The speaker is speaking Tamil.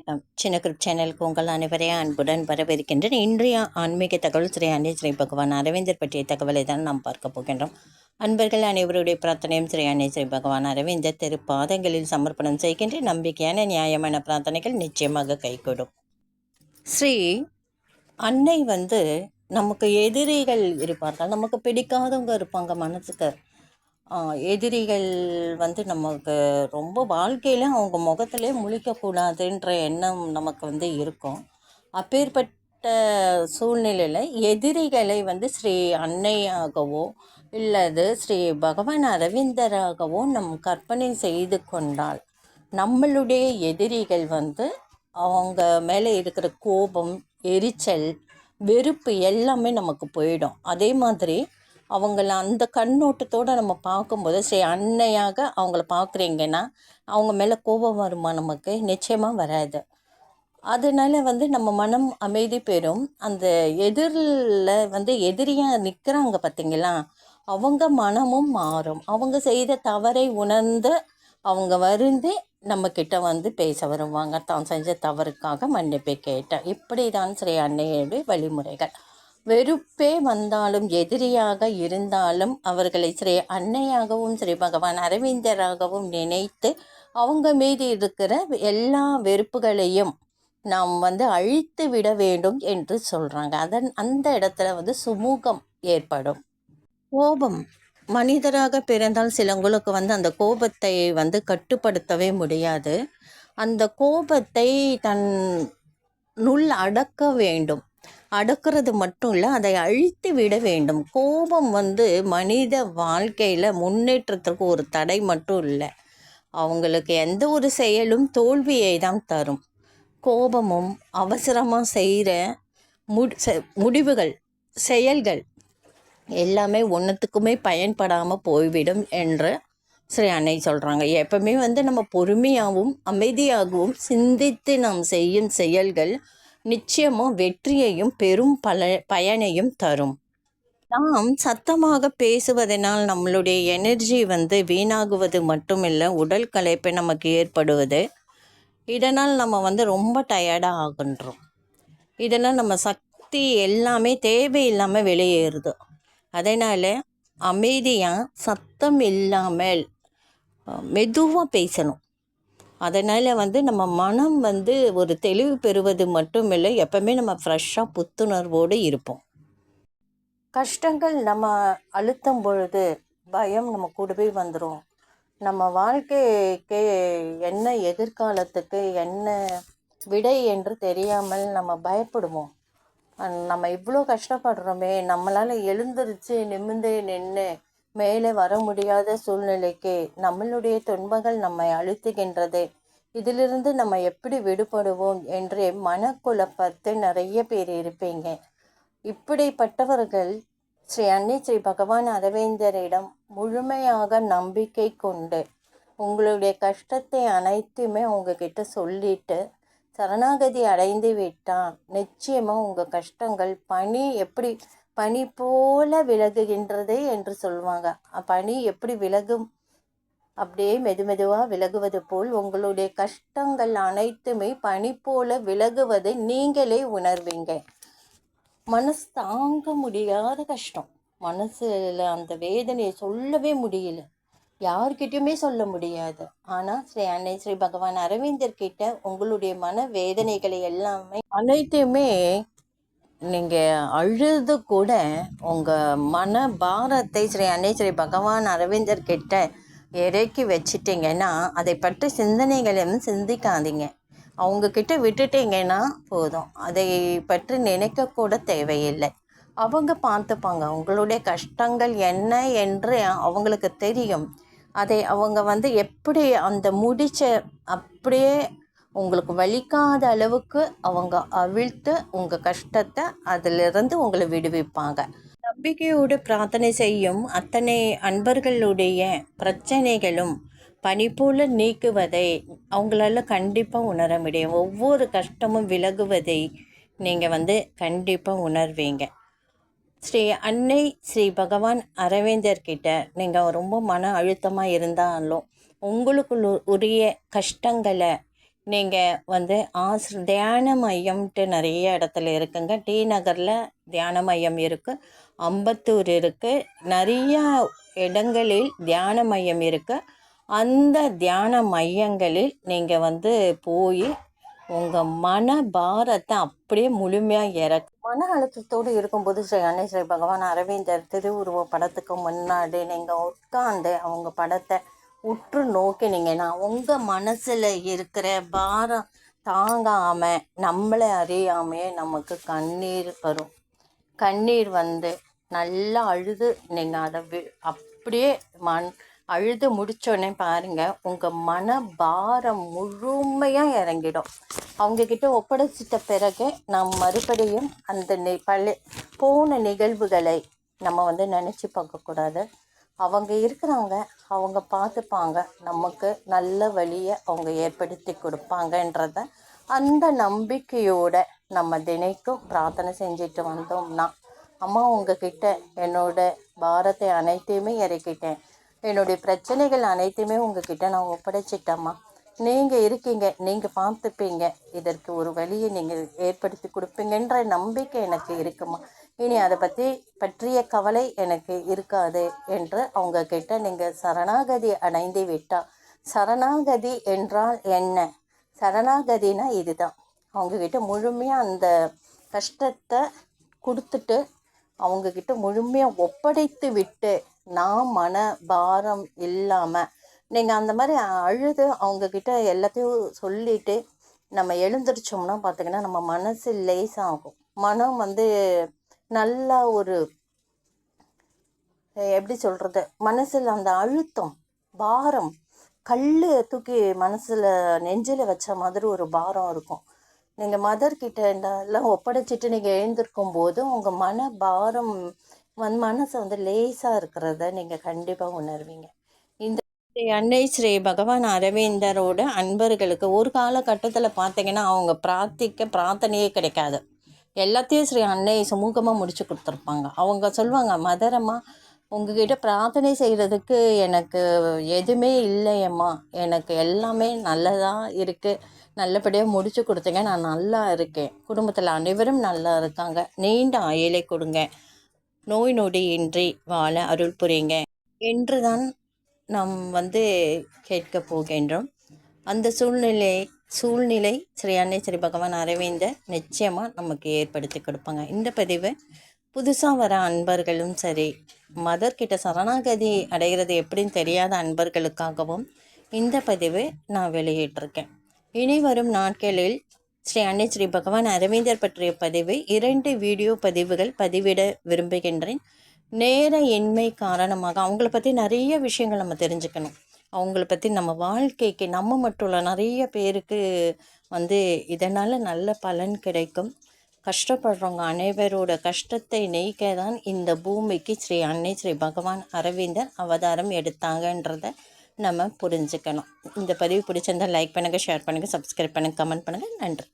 வணக்கம். சின்ன குரூப் சேனலுக்கு உங்கள் அனைவரையும் அன்புடன் வரவேற்கின்றேன். இன்றைய ஆன்மீக தகவல் ஸ்ரீ அன்னை ஸ்ரீ பகவான் அரவிந்தர் பற்றிய தகவலை தான் நாம் பார்க்க போகின்றோம். அன்பர்கள் அனைவருடைய பிரார்த்தனையும் ஸ்ரீ அன்னை ஸ்ரீ பகவான் அரவிந்தர் திரு பாதங்களில் சமர்ப்பணம் செய்கின்ற நம்பிக்கையான நியாயமான பிரார்த்தனைகள் நிச்சயமாக கைகூடும். ஸ்ரீ அன்னை வந்து நமக்கு எதிரிகள் இருப்பார்கள். நமக்கு பிடிக்காதவங்க இருப்பாங்க மனசுக்கு. எதிரிகள் வந்து நமக்கு ரொம்ப வாழ்க்கையில் அவங்க முகத்திலே முழிக்கக்கூடாதுன்ற எண்ணம் நமக்கு வந்து இருக்கும். அப்பேற்பட்ட சூழ்நிலையில் எதிரிகளை வந்து ஸ்ரீ அன்னையாகவோ இல்லது ஸ்ரீ பகவான் அரவிந்தராகவோ நம் கற்பனை செய்து கொண்டால் நம்மளுடைய எதிரிகள் வந்து அவங்க மேலே இருக்கிற கோபம் எரிச்சல் வெறுப்பு எல்லாமே நமக்கு போயிடும். அதே மாதிரி அவங்கள அந்த கண்ணோட்டத்தோடு நம்ம பார்க்கும்போது சரி அன்னையாக அவங்கள பார்க்குறீங்கன்னா அவங்க மேலே கோபம் வருமா நமக்கு? நிச்சயமாக வராது. அதனால வந்து நம்ம மனம் அமைதி பெறும். அந்த எதிரில் வந்து எதிரியாக நிற்கிறாங்க பார்த்தீங்களா அவங்க மனமும் மாறும். அவங்க செய்த தவறை உணர்ந்து அவங்க வருந்து நம்மக்கிட்ட வந்து பேச வருவாங்க. தான் செஞ்ச தவறுக்காக மன்னிப்பு கேட்டேன். இப்படி தான் ஸ்ரீ அன்னையுடைய வழிமுறைகள். வெறுப்பே வந்தாலும் எதிரியாக இருந்தாலும் அவர்களை ஸ்ரீ அன்னையாகவும் ஸ்ரீ பகவான் அரவிந்தராகவும் நினைத்து அவங்க மீது இருக்கிற எல்லா வெறுப்புகளையும் நாம் வந்து அழித்து விட வேண்டும் என்று சொல்கிறாங்க அதன் அந்த இடத்துல வந்து சுமூகம் ஏற்படும். கோபம். மனிதராக பிறந்தால் சிலங்களுக்கு வந்து அந்த கோபத்தை வந்து கட்டுப்படுத்தவே முடியாது. அந்த கோபத்தை தன் நுள் அடக்க வேண்டும். அடக்கிறது மட்டும் இல்லை அதை அழித்து விட வேண்டும். கோபம் வந்து மனித வாழ்க்கையில் முன்னேற்றத்திற்கு ஒரு தடை மட்டும் இல்லை. அவங்களுக்கு எந்த ஒரு செயலும் தோல்வியை தான் தரும். கோபமும் அவசரமாக செய்கிற மு செ- முடிவுகள் செயல்கள் எல்லாமே ஒன்றுத்துக்குமே பயன்படாமல் போய்விடும் என்று ஸ்ரீ அன்னை சொல்கிறாங்க எப்பவுமே வந்து நம்ம பொறுமையாகவும் அமைதியாகவும் சிந்தித்து நாம் செய்யும் செயல்கள் நிச்சயமும் வெற்றியையும் பெரும் பல பயனையும் தரும். நாம் சத்தமாக பேசுவதனால் நம்மளுடைய எனர்ஜி வந்து வீணாகுவது மட்டுமில்லை உடல் கலைப்பை நமக்கு ஏற்படுவது. இதனால் நம்ம வந்து ரொம்ப டயர்டாக ஆகின்றோம். இதனால் நம்ம சக்தி எல்லாமே தேவையில்லாமல் வெளியேறுது. அதனால் அமைதியாக சத்தம் இல்லாமல் மெதுவாக பேசணும். அதனால் வந்து நம்ம மனம் வந்து ஒரு தெளிவு பெறுவது மட்டும் இல்லை எப்பவுமே நம்ம ஃப்ரெஷ்ஷாக புத்துணர்வோடு இருப்போம். கஷ்டங்கள் நம்ம அழுத்தும் பொழுது பயம் நம்ம கூடவே வந்துடும் நம்ம வாழ்க்கைக்கு என்ன எதிர்காலத்துக்கு என்ன விடை என்று தெரியாமல் நம்ம பயப்படுவோம். நம்ம இவ்வளோ கஷ்டப்படுறோமே நம்மளால் எழுந்திருச்சு நிமிந்து நின்று மேலே வர முடியாத சூழ்நிலைக்கு நம்மளுடைய துன்பங்கள் நம்மை அழுத்துகின்றது. இதிலிருந்து நம்ம எப்படி விடுபடுவோம் என்று மனக்குழப்பத்தில் நிறைய பேர் இருப்பீங்க. இப்படிப்பட்டவர்கள் ஸ்ரீ அன்னை ஸ்ரீ பகவான் அரவேந்தரிடம் முழுமையாக நம்பிக்கை கொண்டு உங்களுடைய கஷ்டத்தை அனைத்துமே உங்ககிட்ட சொல்லிட்டு சரணாகதி அடைந்து விட்டால் நிச்சயமாக உங்கள் கஷ்டங்கள் பணி எப்படி பனி போல விலகுகின்றது என்று சொல்லுவாங்க. பனி எப்படி விலகும்? அப்படியே மெதுமெதுவாக விலகுவது போல் உங்களுடைய கஷ்டங்கள் அனைத்துமே பனி போல விலகுவதை நீங்களே உணர்வீங்க. மனசு தாங்க முடியாத கஷ்டம். மனசில் அந்த வேதனையை சொல்லவே முடியல. யார்கிட்டயுமே சொல்ல முடியாது. ஆனால் ஸ்ரீ அன்னை ஸ்ரீ பகவான் அரவிந்தர் கிட்ட உங்களுடைய மன வேதனைகளை எல்லாமே அனைத்தையுமே நீங்கள் அழுது கூட உங்கள் மன பாரத்தை ஸ்ரீ அன்னை ஸ்ரீ பகவான் அரவிந்தர் கிட்ட இறக்கி வச்சிட்டிங்கன்னா அதை பற்றி சிந்தனைகளையும் சிந்திக்காதீங்க. அவங்கக்கிட்ட விட்டுட்டீங்கன்னா போதும். அதை பற்றி நினைக்கக்கூட தேவையில்லை. அவங்க பார்த்துப்பாங்க உங்களுடைய கஷ்டங்கள் என்ன என்று அவங்களுக்கு தெரியும். அதை அவங்க வந்து எப்படி அந்த முடிச்ச அப்படியே உங்களுக்கு வலிக்காத அளவுக்கு அவங்க அவிழ்த்து உங்கள் கஷ்டத்தை அதிலிருந்து உங்களை விடுவிப்பாங்க. நம்பிக்கையோடு பிரார்த்தனை செய்யும் அத்தனை அன்பர்களுடைய பிரச்சனைகளும் பனி போல நீக்குவதை அவங்களால கண்டிப்பாக உணர முடியும். ஒவ்வொரு கஷ்டமும் விலகுவதை நீங்கள் வந்து கண்டிப்பாக உணர்வீங்க. ஸ்ரீ அன்னை ஸ்ரீ பகவான் அரவிந்தர்கிட்ட நீங்கள் ரொம்ப மன அழுத்தமாக இருந்தாலும் உங்களுக்கு உரிய கஷ்டங்களை நீங்கள் வந்து ஆசிர தியான மையம்ட்டு நிறைய இடத்துல இருக்குங்க. டி நகரில் தியான மையம் இருக்குது அம்பத்தூர் இருக்குது நிறையா இடங்களில் தியான மையம் இருக்குது அந்த தியான மையங்களில் நீங்கள் வந்து போய் உங்கள் மன பாரத்தை அப்படியே முழுமையாக இறக்கு மன அழுத்தத்தோடு இருக்கும்போது ஸ்ரீ அன்னை ஸ்ரீ பகவான் அரவிந்தர் திருவுருவ படத்துக்கு முன்னாடி நீங்கள் உட்காந்து அவங்க படத்தை உற்று நோக்கினீங்கன்னா உங்கள் மனசில் இருக்கிற பாரம் தாங்காமல் நம்மளை அறியாமையே நமக்கு கண்ணீர் வரும். கண்ணீர் வந்து நல்லா அழுது நீங்கள் அதை வி அப்படியே மண் அழுது முடித்தோடனே பாருங்கள் உங்கள் மன பாரம் முழுமையாக இறங்கிடும். அவங்கக்கிட்ட ஒப்படைச்சிட்ட பிறகு நாம் மறுபடியும் அந்த நி பள்ளி போன நிகழ்வுகளை நம்ம வந்து நினச்சி பார்க்கக்கூடாது. அவங்க இருக்கிறாங்க அவங்க பார்த்துப்பாங்க. நமக்கு நல்ல வழியை அவங்க ஏற்படுத்தி கொடுப்பாங்கன்றத அந்த நம்பிக்கையோட நம்ம தினைக்கும் பிரார்த்தனை செஞ்சுட்டு வந்தோம்னா அம்மா உங்ககிட்ட என்னோட பாரத்தை அனைத்தையுமே இறக்கிட்டேன். என்னுடைய பிரச்சனைகள் அனைத்தையுமே உங்ககிட்ட நான் ஒப்படைச்சிட்டேம்மா. நீங்கள் இருக்கீங்க நீங்கள் பார்த்துப்பீங்க. இதற்கு ஒரு வழியை நீங்கள் ஏற்படுத்தி கொடுப்பீங்கன்ற நம்பிக்கை எனக்கு இருக்குமா? இனி அதை பற்றி பற்றிய கவலை எனக்கு இருக்காது என்று அவங்க கிட்ட நீங்கள் சரணாகதி அடைந்து விட்டால் சரணாகதி என்றால் என்ன? சரணாகதினா இதுதான். அவங்கக்கிட்ட முழுமையாக அந்த கஷ்டத்தை கொடுத்துட்டு அவங்கக்கிட்ட முழுமையாக ஒப்படைத்து விட்டு நான் மன பாரம் இல்லாமல் நீங்கள் அந்த மாதிரி அழுது அவங்கக்கிட்ட எல்லாத்தையும் சொல்லிவிட்டு நம்ம எழுந்திரிச்சோம்னா பார்த்திங்கன்னா நம்ம மனசு லேசாகும் மனம் வந்து நல்லா ஒரு எப்படி சொல்கிறது மனசில் அந்த அழுத்தம் பாரம் கல் தூக்கி மனசில் நெஞ்சில் வச்ச மாதிரி ஒரு பாரம் இருக்கும். நீங்கள் மதர்கிட்ட இதெல்லாம் ஒப்படைச்சிட்டு நீங்கள் எழுந்திருக்கும் போது உங்கள் மன பாரம் வந் மனசை வந்து லேசாக இருக்கிறத நீங்கள் கண்டிப்பாக உணர்வீங்க. இந்த ஸ்ரீ அன்னை ஸ்ரீ பகவான் அரவிந்தரோட அன்பர்களுக்கு ஒரு காலகட்டத்தில் பார்த்தீங்கன்னா அவங்க பிரார்த்திக்க பிரார்த்தனையே கிடைக்காது. எல்லாத்தையும் ஸ்ரீ அன்னை சுமூகமாக முடிச்சு கொடுத்துருப்பாங்க. அவங்க சொல்லுவாங்க மதரம்மா உங்ககிட்ட பிரார்த்தனை செய்கிறதுக்கு எனக்கு எதுவுமே இல்லையம்மா. எனக்கு எல்லாமே நல்லதாக இருக்குது நல்லபடியாக முடிச்சு கொடுத்தீங்க. நான் நல்லா இருக்கேன். குடும்பத்தில் அனைவரும் நல்லா இருக்காங்க. நீண்ட ஆயிலை கொடுங்க. நோய் நொடி இன்றி வாழ அருள் புரியுங்க. என்று தான் நாம் வந்து கேட்க போகின்றோம். அந்த சூழ்நிலை சூழ்நிலை ஸ்ரீ அன்னை ஸ்ரீ பகவான் அரவிந்தர் நிச்சயமாக நமக்கு ஏற்படுத்தி கொடுப்பாங்க. இந்த பதிவு புதுசாக வர அன்பர்களும் சரி மதர்கிட்ட சரணாகதி அடைகிறது எப்படின்னு தெரியாத அன்பர்களுக்காகவும் இந்த பதிவு நான் வெளியிட்டிருக்கேன். இனி வரும் நாட்களில் ஸ்ரீ அன்னை ஸ்ரீ பகவான் அரவிந்தர் பற்றிய பதிவு இரண்டு வீடியோ பதிவுகள் பதிவிட விரும்புகின்றேன். நேர இன்மை காரணமாக அவங்கள பற்றி நிறைய விஷயங்கள் நம்ம தெரிஞ்சுக்கணும். அவங்கள பற்றி நம்ம வாழ்க்கைக்கு நம்ம மட்டும் இல்லை நிறைய பேருக்கு வந்து இதனால் நல்ல பலன் கிடைக்கும். கஷ்டப்படுறவங்க அனைவரோட கஷ்டத்தை நெய்க்க தான் இந்த பூமிக்கு ஸ்ரீ அன்னை ஸ்ரீ பகவான் அரவிந்தர் அவதாரம் எடுத்தாங்கன்றத நம்ம புரிஞ்சுக்கணும். இந்த பதிவு பிடிச்சிருந்தால் லைக் பண்ணுங்கள் ஷேர் பண்ணுங்கள் சப்ஸ்கிரைப் பண்ணுங்கள் கமெண்ட் பண்ணுங்கள் நன்றி.